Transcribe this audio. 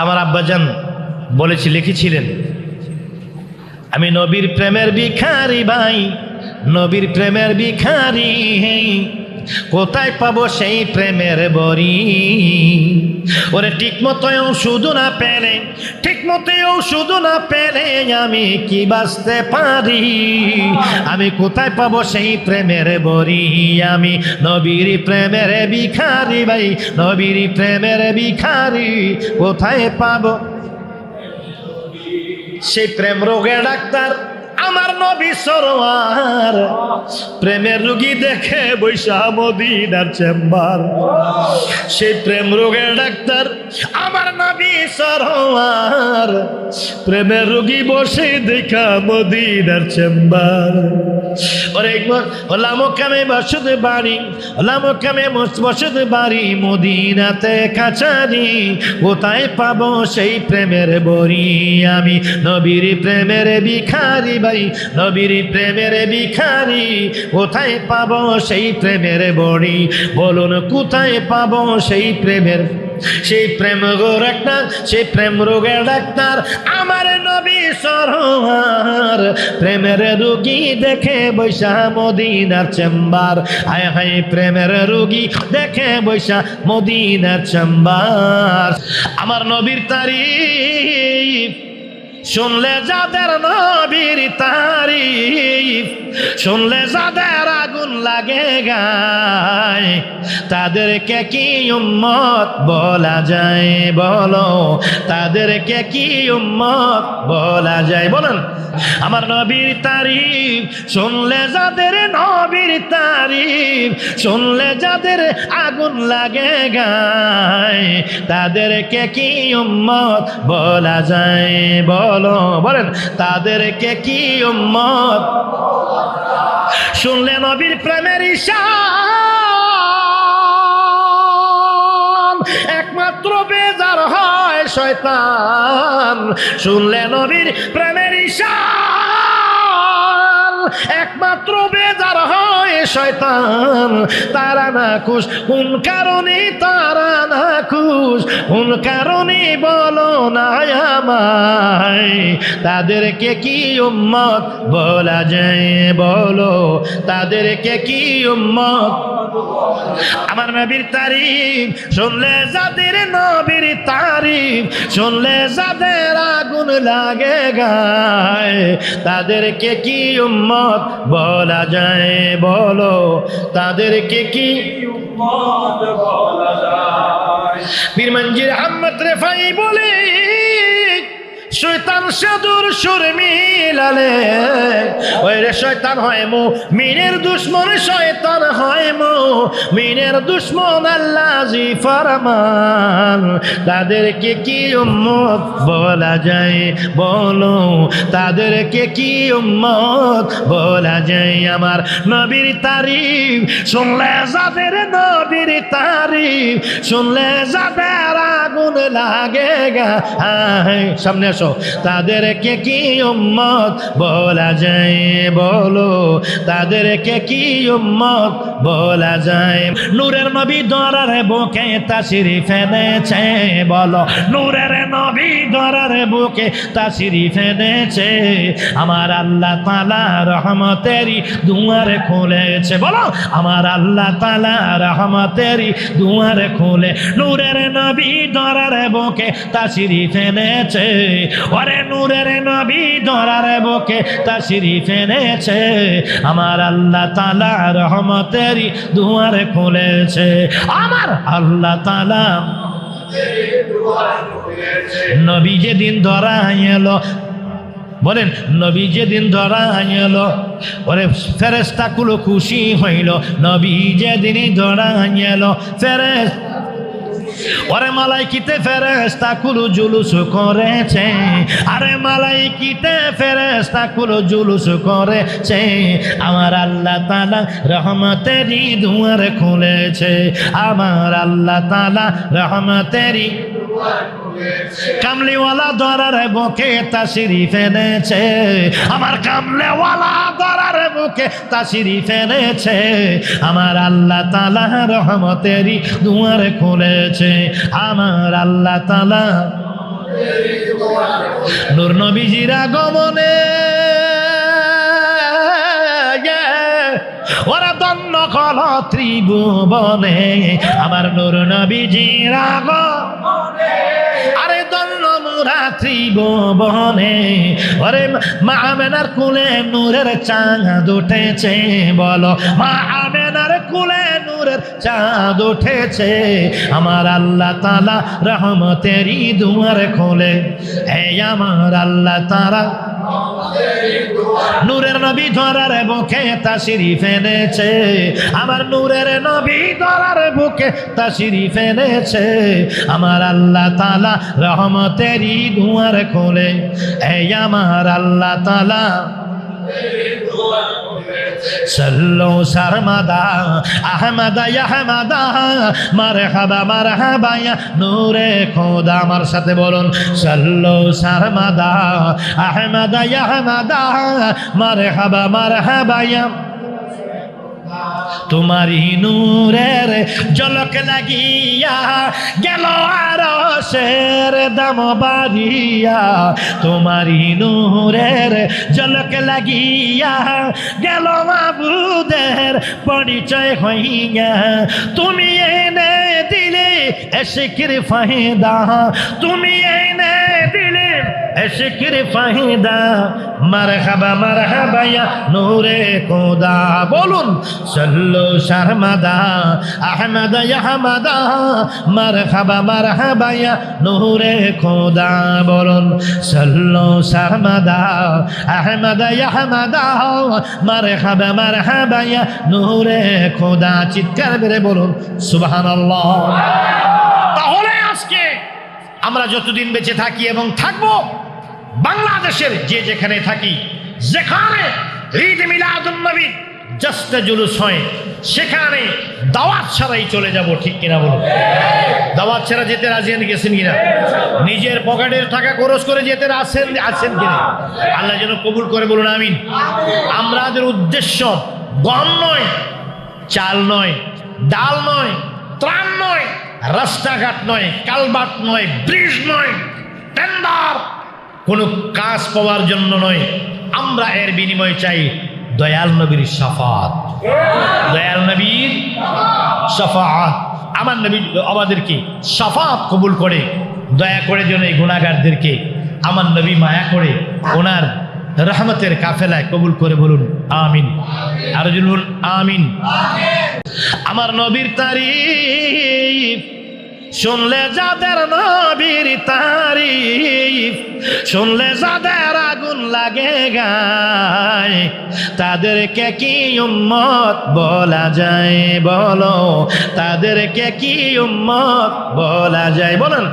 আমার আব্বাজান বলেছি লিখেছিলেন আমি নবীর প্রেমের ভিখারি ভাই নবীর প্রেমের ভিখারি কোথায় পাবো সেই প্রেমের বরি ওরে ঠিক মতো ওষুধ না পেলে, ঠিক মতো ওষুধ না পেলে আমি কি বাঁচতে পারি? আমি কোথায় পাবো সেই প্রেমের বরি আমি নবীর প্রেমের ভিখারি ভাই, নবীর প্রেমের ভিখারি কোথায় পাবো? সেই প্রেম রোগে ডাক্তার আমার নবী সরোয়ার। প্রেমের রুগী দেখে বৈশা মদিনার চেম্বার। সেই প্রেম রোগের ডাক্তার আমার নবী সরোয়ার। প্রেমের রুগী বসে দেখা মদিনার চেম্বার। ওরে বাড়ি বাড়ি, মদিনাতে সেই প্রেমের বরি আমি? নবীর ভাই, নবীর প্রেমের ভিখারি, কোথায় পাবো সেই প্রেমের বড়ি? বলুন, কোথায় পাবো সেই প্রেমের সেই প্রেম গো ডাক্তার, সেই প্রেম রোগের ডাক্তার, আমার নবী সরোয়ার। প্রেমের রুগী দেখে বৈশা মদিনার চেম্বার। হায় হায়, প্রেমের রুগী দেখে বৈশা মদিনার চেম্বার। আমার নবীর তারিফ শুনলে যাদের নবীর তারিফ, শুনলে যাদের আগুন লাগে গায়, তাদেরকে কি উম্মত বলা যায় বলো? তাদেরকে কি উম্মত বলা যায়? বলেন, আমার নবীর তারিফ, শুনলে যাদের নবীর তারিফ, শুনলে যাদের আগুন লাগে গায়, তাদেরকে কি উম্মত বলা যায় বলো? বলেন, তাদেরকে কি উম্মত? শুনলে নবীর প্রেমের ঈশান। একমাত্র বেজার হয় শয়তান। শুনলে নবীর প্রেমের ঈশান। একমাত্র শয়তান, তারা না খুশ। কোন কারণে তারা না খুশ। কোন কারণে বলো না আমায়। তাদেরকে কি উম্মত বলা যায় বলো? তাদেরকে কি উম্মত আমার নবীর তারিফ শুনলে যাদের নবীর তারিফ শুনলে যাদের আগুন লাগে গায় তাদেরকে কি উম্মত বলা যায় বলো? তাদেরকে কি উম্মত বলা পীর মঞ্জির আহমদ রেফাই বলে শৈতান সাধুর সুর মিলালে শয়তান হয় মো মিনের দুশ্মন শয়তান হয় মো মিনের দুশ্মন আল্লাহ জি ফরমান। তাদেরকে কি উম্মত বলা যায়? বলো, তাদেরকে কি উম্মত বলা যায়? আমার নবীর তারিফ, শুনলে যাদের নবীর তারিফ, শুনলে যাদের আগুন লাগে গা সামনে আসো। তাদেরকে কি উম্মত বলা যায় বলো? তাদেরকে কি উম্মত বলা যায়? নূরের নবী দরার বুকে তাসিরি ফেলেছে, বলো। নূরের নবী দরার বুকে তাসিরি ফেলেছে, আমার আল্লাহ তালা রহমতেরি দুয়ারে খুলেছে, বলো। আমার আল্লাহ তালা রহমতেরি দুয়ারে খুলে, নূরের নবী দরার বুকে তাসিরি ফেলেছে। ওরে নূরের নবী বুকে তাসিরি ফেলেছে। আমার আল্লাহ তালা রহমতেরি দুয়ারে খুলেছে। আমার আল্লাহ তালা নবী যেদিন ধরা এলো, বলেন, নবী যেদিন ধরা এলো, ওরে ফেরেস্তা কুলো খুশি হইল, নবী যেদিনই ধরা এলো ফেরেস ওরে মালাইকিতে ফেরেস্তা কুলু জুলুস করেছে। আরে মালাইকিতে ফেরেস্তা কুলু জুলুস করেছে। আমার আল্লাহ তালা রহমতেরই দুয়ার খুলেছে। আমার আল্লাহ তালা রহমতেরই কামলিওয়ালা ধরার বুকে তাসিরি ফেলেছে। আমার কামলেওয়ালা ধরার বুকে তাসিরি ফেলেছে। আমার আল্লাহ তালা রহমতেরই দুয়ার খুলেছে। আমার আল্লাহ তালা নূর নবীজির আগমনে ওরা দন্ন কল ত্রিভুবনে। আমার নূর নবীজির আগমনে আরে দন্ন রাত্রি বনে ওরে মা আমেনার কুলে নূরের চাঁদ উঠেছে, বলো, মা আমেনার কুলে নূরের চাঁদ উঠেছে, আমার আল্লাহ তালা রহমতেরই দুয়ার খোলে, হে আমার আল্লাহ তারা নূরের নবী ধরার বুকে তাসিরি ফেনেছে আমার নূরের নবী ধরার বুকে তাসিরি ফেনেছে আমার আল্লাহ তালা রহমতেরই ধুয়ার খোলে। এই আমার আল্লাহ তালা সল্লো সরমাদা, আহমদা আহমদা মারহাবা মারহাবা নূরে খোদা। আমার সাথে বলুন, সল্লো সরমাদা, আহমদা আহমদা মারহাবা মারহাবা তোমারি নূরের জলক লাগিয়া গেল আর শের দাম বাড়িয়া। তোমারি নূরের জলক লাগিয়া গেল মাবুদের পরিচয় হইয়া। তুমি এনে দিলে এসিকির ফাহিদা তুমি এনে এসিকির ফাহিদা, মারহাবা মারহাবা ইয়া নূরে খোদা বলুন, সল্লু শর্মাদা, আহমদ আহমদা মারহাবা মারহাবা ইয়া নূরে খোদা বলুন, সল্লু শর্মাদা, আহমদ আহমদা মারহাবা মারহাবা ইয়া নূরে খোদা চিৎকার বেড়ে বলুন, সুবহানাল্লাহ। তাহলে আজকে আমরা যতদিন বেঁচে থাকি এবং থাকব বাংলাদেশের যে যেখানে থাকি, যেখানে ঈদ মিলাদুন নবী জাস্ট জুলুস হয়, সেখানে দাওয়াত ছাড়াই চলে যাব, ঠিক কিনা বলুন? দাওয়াত ছাড়া যেতে রাজি গেছেন কিনা? নিজের পকেটের টাকা খরচ করে যেতে আছেন আছেন কিনা? আল্লাহ যেন কবুল করে বলুন, আমিন। আমাদের উদ্দেশ্য গম নয়, চাল নয়, ডাল নয়, ত্রাণ নয়, রাস্তাঘাট নয়, কালবাট নয়, ব্রিজ নয়, টেন্ডার কোনো কাজ পাওয়ার জন্য নয়। আমরা এর বিনিময় চাই দয়াল নবীর সাফাত। দয়াল নবীর সাফাত। আমার নবী আমাদেরকে সাফাত কবুল করে, দয়া করে যেন এই গুণাগারদেরকে আমার নবী মায়া করে ওনার রহমতের কাফেলায় কবুল করে বলুন, আমিন। আর বলুন, আমিন। আমার নবীর তারিফ শুনলে যাদের নবীর তারিফ শুনলে যাদের আগুন লাগে গায়, তাদেরকে কি উম্মত বলা যায়? বলো, তাদেরকে কি উম্মত বলা যায়? বলেন।